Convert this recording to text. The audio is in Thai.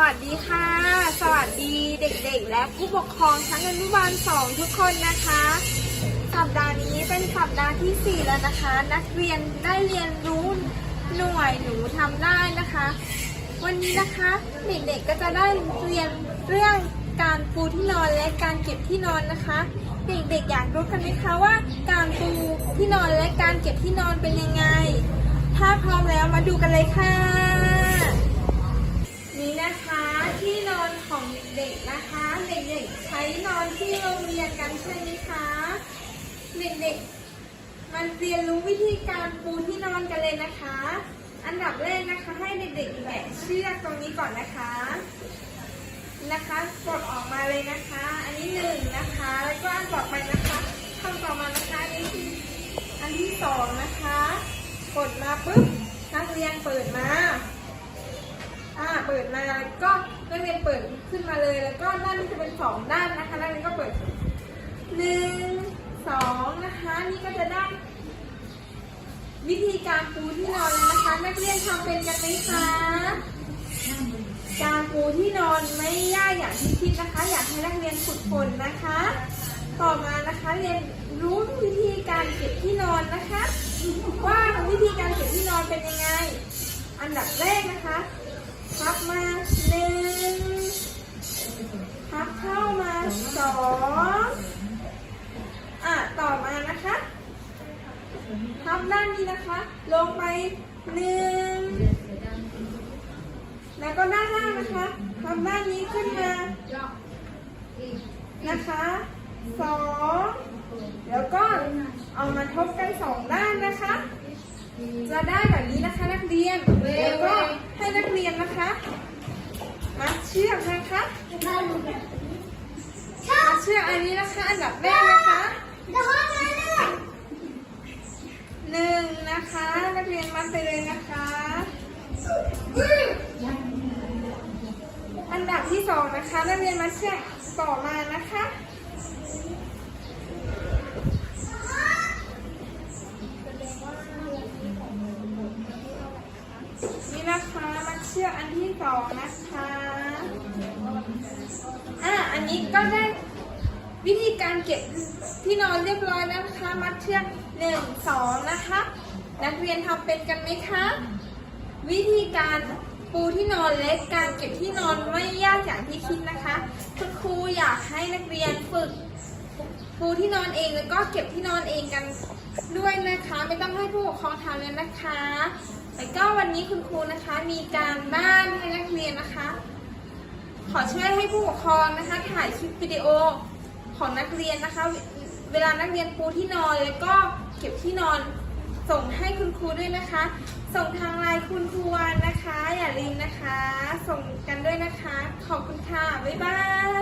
วัสดีค่ะ สวัสดีเด็กๆ และผู้ปกครองชั้นอนุบาลสองทุกคนนะคะ สัปดาห์นี้เป็นสัปดาห์ที่ 4 แล้วนะคะ นักเรียนได้เรียนรู้หน่วยหนูทำได้นะคะ วันนี้นะคะเด็กๆก็จะได้เรียนเรื่องการปูที่นอนและการเก็บที่นอนนะคะ เด็กๆอยากรู้กันไหมคะว่า การปูที่นอนและการเก็บที่นอนเป็นยังไง ถ้าพร้อมแล้วมาดูกันเลยค่ะ นี่นะคะที่นอนของเด็กๆนะคะ เด็กๆใช้นอน ที่โรงเรียนกันใช่ไหมคะ เด็กๆ มันเรียนรู้วิธีการปูที่นอนกันเลยนะคะ อันดับแรกนะคะ ให้เด็กๆแบะเชือกตรงนี้ก่อนนะคะ นะคะกดออกมาเลยนะคะ อันนี้หนึ่งนะคะ แล้วก็อันต่อไปนะคะทำต่อมานะคะอันนี้คืออันที่สองนะคะ กดมาปุ๊บนักเรียนเปิดมา อ่าเปิดมาก็นักเรียนเปิดขึ้นมาเลย แล้วก็ด้านนี้จะเป็นสองด้านนะคะนักเรียนก็เปิดหนึ่งสองนะคะนี่ก็จะได้วิธีการปูที่นอนเลยนะคะ นักเรียนทำเป็นกันไหมคะการปูที่นอนไม่ยากอย่างที่คิดนะคะ อยากให้นักเรียนฝึกฝนนะคะ ต่อมานะคะเรียนรู้วิธีการเก็บที่นอนนะคะ ว่าวิธีการเก็บที่นอนเป็นยังไง อันดับแรก มาหนึ่งพับเข้ามาสองอะต่อมานะคะพับด้านนี้นะคะ ลงไปหนึ่งแล้วก็ด้านล่างนะคะพับด้านนี้ขึ้นมา นะคะสองแล้วก็เอามาทบกันสองด้านนะคะ จะได้แบบนี้นะคะนักเรียนแล้วก็ นนะคะ มัดเชือกนะคะมัดเชือกอันนี้นะคะ อันดับแรกนะคะหนึ่งนะคะ นักเรียนมัดไปเลยนะคะ อันดับที่สองนะคะ นักเรียนมัดเชือกต่อมานะคะ นี่นะคะมัด เชือกอันที่สองนะคะอะอันนี้ก็ได้วิธีการเก็บที่นอนเรียบร้อยแล้วนะคะ มัดเชือกหนึ่งสองนะคะ นักเรียนทำเป็นกันไหมคะ วิธีการปูที่นอนเล็กการเก็บที่นอนไม่ยากอย่างที่คิดนะคะคุณครูอยากให้นักเรียนฝึกปูที่นอนเองแล้วก็เก็บที่นอนเองกันด้วยนะคะ ไม่ต้องให้ผู้ปกครองทำเลยนะคะ แล้วก็วันนี้คุณครูนะคะมีการบ้านให้นักเรียนนะคะ ขอช่วยให้ผู้ปกครองนะคะถ่ายคลิปวิดีโอของนักเรียนนะคะ เวลานักเรียนปูที่นอนแล้วก็เก็บที่นอนส่งให้คุณครูด้วยนะคะ ส่งทางไลน์คุณครูวานนะคะ อย่าลืมนะคะ ส่งกันด้วยนะคะ ขอบคุณค่ะ บ๊ายบาย